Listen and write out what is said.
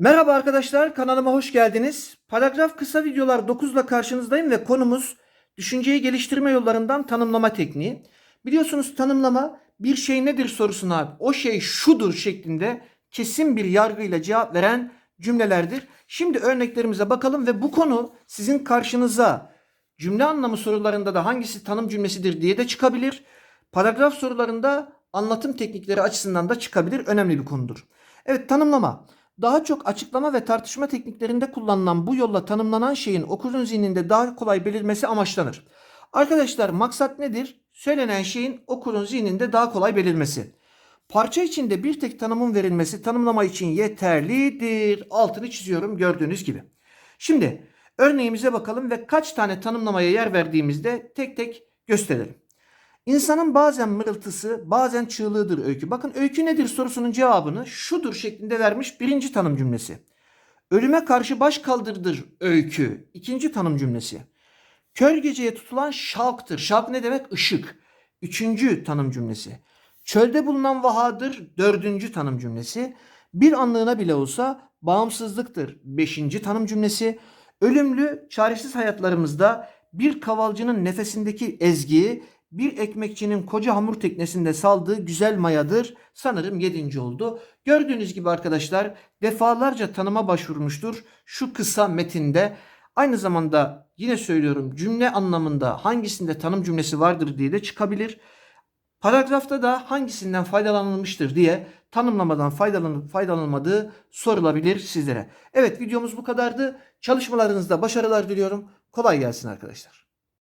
Merhaba arkadaşlar, kanalıma hoş geldiniz. Paragraf kısa videolar 9 ile karşınızdayım ve konumuz düşünceyi geliştirme yollarından tanımlama tekniği. Biliyorsunuz tanımlama bir şey nedir sorusuna o şey şudur şeklinde kesin bir yargıyla cevap veren cümlelerdir. Şimdi örneklerimize bakalım ve bu konu sizin karşınıza cümle anlamı sorularında da hangisi tanım cümlesidir diye de çıkabilir. Paragraf sorularında anlatım teknikleri açısından da çıkabilir. Önemli bir konudur. Evet tanımlama. Daha çok açıklama ve tartışma tekniklerinde kullanılan bu yolla tanımlanan şeyin okurun zihninde daha kolay belirmesi amaçlanır. Arkadaşlar maksat nedir? Söylenen şeyin okurun zihninde daha kolay belirmesi. Parça içinde bir tek tanımın verilmesi tanımlama için yeterlidir. Altını çiziyorum gördüğünüz gibi. Şimdi örneğimize bakalım ve kaç tane tanımlamaya yer verdiğimizde tek tek gösterelim. İnsanın bazen mırıltısı, bazen çığlığıdır öykü. Bakın öykü nedir sorusunun cevabını şudur şeklinde vermiş birinci tanım cümlesi. Ölüme karşı baş kaldırdır öykü. ikinci tanım cümlesi. Kör geceye tutulan şavktır. Şavk ne demek? Işık. Üçüncü tanım cümlesi. Çölde bulunan vahadır. Dördüncü tanım cümlesi. Bir anlığına bile olsa bağımsızlıktır. Beşinci tanım cümlesi. Ölümlü, çaresiz hayatlarımızda bir kavalcının nefesindeki ezgi, bir ekmekçinin koca hamur teknesinde saldığı güzel mayadır. Sanırım yedinci oldu. Gördüğünüz gibi arkadaşlar defalarca tanıma başvurmuştur şu kısa metinde. Aynı zamanda yine söylüyorum cümle anlamında hangisinde tanım cümlesi vardır diye de çıkabilir. Paragrafta da hangisinden faydalanılmıştır diye tanımlamadan faydalanıp faydalanılmadığı sorulabilir sizlere. Evet videomuz bu kadardı. Çalışmalarınızda başarılar diliyorum. Kolay gelsin arkadaşlar.